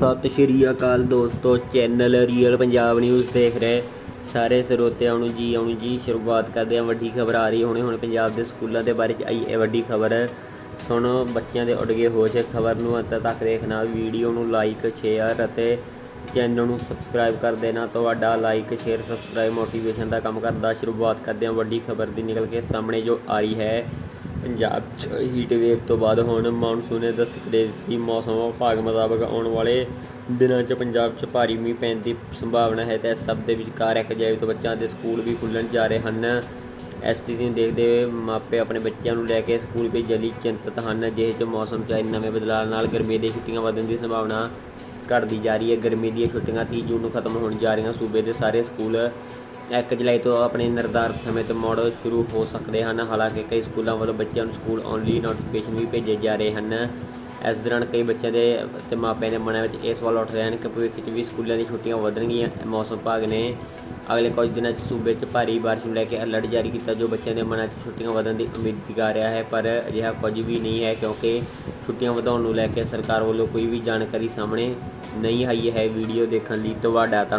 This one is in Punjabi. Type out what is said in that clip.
ਸਤਿ ਸ਼੍ਰੀ ਅਕਾਲ ਦੋਸਤੋ ਚੈਨਲ ਰੀਅਲ ਪੰਜਾਬ ਨਿਊਜ਼ ਦੇਖ ਰਹੇ ਸਾਰੇ ਸਰੋਤਿਆਂ ਨੂੰ ਜੀ, ਆਉਣ ਜੀ, ਸ਼ੁਰੂਆਤ ਕਰਦੇ ਹਾਂ ਵੱਡੀ ਖਬਰ ਆ ਰਹੀ ਹੁਣੇ ਹੁਣ ਪੰਜਾਬ ਦੇ ਸਕੂਲਾਂ ਦੇ ਬਾਰੇ ਚ ਆਈ ਇਹ ਵੱਡੀ ਖਬਰ। ਸੁਣੋ, ਬੱਚਿਆਂ ਦੇ ਉੱਡ ਗਏ ਹੋਸ਼ ਖਬਰ ਨੂੰ ਅੰਤ ਤੱਕ ਦੇਖਣਾ, ਵੀਡੀਓ ਨੂੰ ਲਾਈਕ ਸ਼ੇਅਰ ਅਤੇ ਚੈਨਲ ਨੂੰ ਸਬਸਕ੍ਰਾਈਬ ਕਰ ਦੇਣਾ। ਤੁਹਾਡਾ ਲਾਈਕ ਸ਼ੇਅਰ ਸਬਸਕ੍ਰਾਈਬ ਮੋਟੀਵੇਸ਼ਨ ਦਾ ਕੰਮ ਕਰਦਾ ਸ਼ੁਰੂਆਤ ਕਰਦੇ ਹਾਂ। ਵੱਡੀ ਖਬਰ ਦੀ ਨਿਕਲ ਕੇ ਸਾਹਮਣੇ ਜੋ ਆ ਰਹੀ ਹੈ ਪੰਜਾਬ 'ਚ ਹੀਟ ਵੇਵ ਤੋਂ ਬਾਅਦ ਹੁਣ ਮਾਨਸੂਨ ਨੇ ਦਸਤਕ ਦੇ ਦਿੱਤੀ। ਮੌਸਮ ਵਿਭਾਗ ਮੁਤਾਬਕ ਆਉਣ ਵਾਲੇ ਦਿਨਾਂ 'ਚ ਪੰਜਾਬ 'ਚ ਭਾਰੀ ਮੀਂਹ ਪੈਣ ਦੀ ਸੰਭਾਵਨਾ ਹੈ ਤੇ ਸਭ ਦੇ ਵਿਚਕਾਰ ਇੱਕ ਜਾਇ ਤੋਂ ਬੱਚਿਆਂ ਦੇ ਸਕੂਲ ਵੀ ਖੁੱਲ੍ਹਣ ਜਾ ਰਹੇ ਹਨ। ਇਸ ਸਥਿਤੀ ਨੂੰ ਦੇਖਦੇ ਹੋਏ ਮਾਪੇ ਆਪਣੇ ਬੱਚਿਆਂ ਨੂੰ ਲੈ ਕੇ ਸਕੂਲ ਭੇਜਣ ਲਈ ਚਿੰਤਤ ਹਨ। ਜਿਹੇ 'ਚ ਮੌਸਮ 'ਚ ਆਏ ਨਵੇਂ ਬਦਲਾਅ ਨਾਲ ਗਰਮੀ ਦੀਆਂ ਛੁੱਟੀਆਂ ਵਧਣ ਦੀ ਸੰਭਾਵਨਾ ਘਟਦੀ ਜਾ ਰਹੀ ਹੈ। ਗਰਮੀ ਦੀਆਂ ਛੁੱਟੀਆਂ 30 ਜੂਨ ਨੂੰ ਖਤਮ ਹੋਣ ਜਾ ਰਹੀਆਂ। ਸੂਬੇ ਦੇ ਸਾਰੇ ਸਕੂਲ 1 ਜੁਲਾਈ ਤੋਂ ਆਪਣੇ ਨਿਰਧਾਰਤ ਸਮੇਂ ਤੋਂ ਮੋੜ ਸ਼ੁਰੂ ਹੋ ਸਕਦੇ ਹਨ। ਹਾਲਾਂਕਿ ਕਈ ਸਕੂਲਾਂ ਵੱਲੋਂ ਬੱਚਿਆਂ ਨੂੰ ਸਕੂਲ ਆਉਣ ਲਈ ਨੋਟੀਫਿਕੇਸ਼ਨ ਵੀ ਭੇਜੇ ਜਾ ਰਹੇ ਹਨ। ਇਸ ਦੌਰਾਨ ਕਈ ਬੱਚਿਆਂ ਦੇ ਤੇ ਮਾਪਿਆਂ ਦੇ ਮਨਾਂ ਵਿੱਚ ਇਹ ਸਵਾਲ ਉੱਠ ਰਹੇ ਹਨ ਕਿ ਭਵਿੱਖ 'ਚ ਵੀ ਸਕੂਲਾਂ ਦੀਆਂ ਛੁੱਟੀਆਂ ਵਧਣਗੀਆਂ। ਮੌਸਮ ਵਿਭਾਗ ਨੇ ਅਗਲੇ ਕੁਝ ਦਿਨਾਂ 'ਚ ਸੂਬੇ 'ਚ ਭਾਰੀ ਬਾਰਿਸ਼ ਨੂੰ ਲੈ ਕੇ ਅਲਰਟ ਜਾਰੀ ਕੀਤਾ, ਜੋ ਬੱਚਿਆਂ ਦੇ ਮਨਾਂ 'ਚ ਛੁੱਟੀਆਂ ਵਧਣ ਦੀ ਉਮੀਦ ਜਗਾ ਰਿਹਾ ਹੈ। ਪਰ ਅਜਿਹਾ ਕੁਝ ਵੀ ਨਹੀਂ ਹੈ, ਕਿਉਂਕਿ ਛੁੱਟੀਆਂ ਵਧਾਉਣ ਨੂੰ ਲੈ ਕੇ ਸਰਕਾਰ ਵੱਲੋਂ ਕੋਈ ਵੀ ਜਾਣਕਾਰੀ ਸਾਹਮਣੇ ਨਹੀਂ ਆਈ ਹੈ। ਵੀਡੀਓ ਦੇਖਣ ਲਈ ਤੁਹਾਡਾ ਧੰਨਵਾਦ।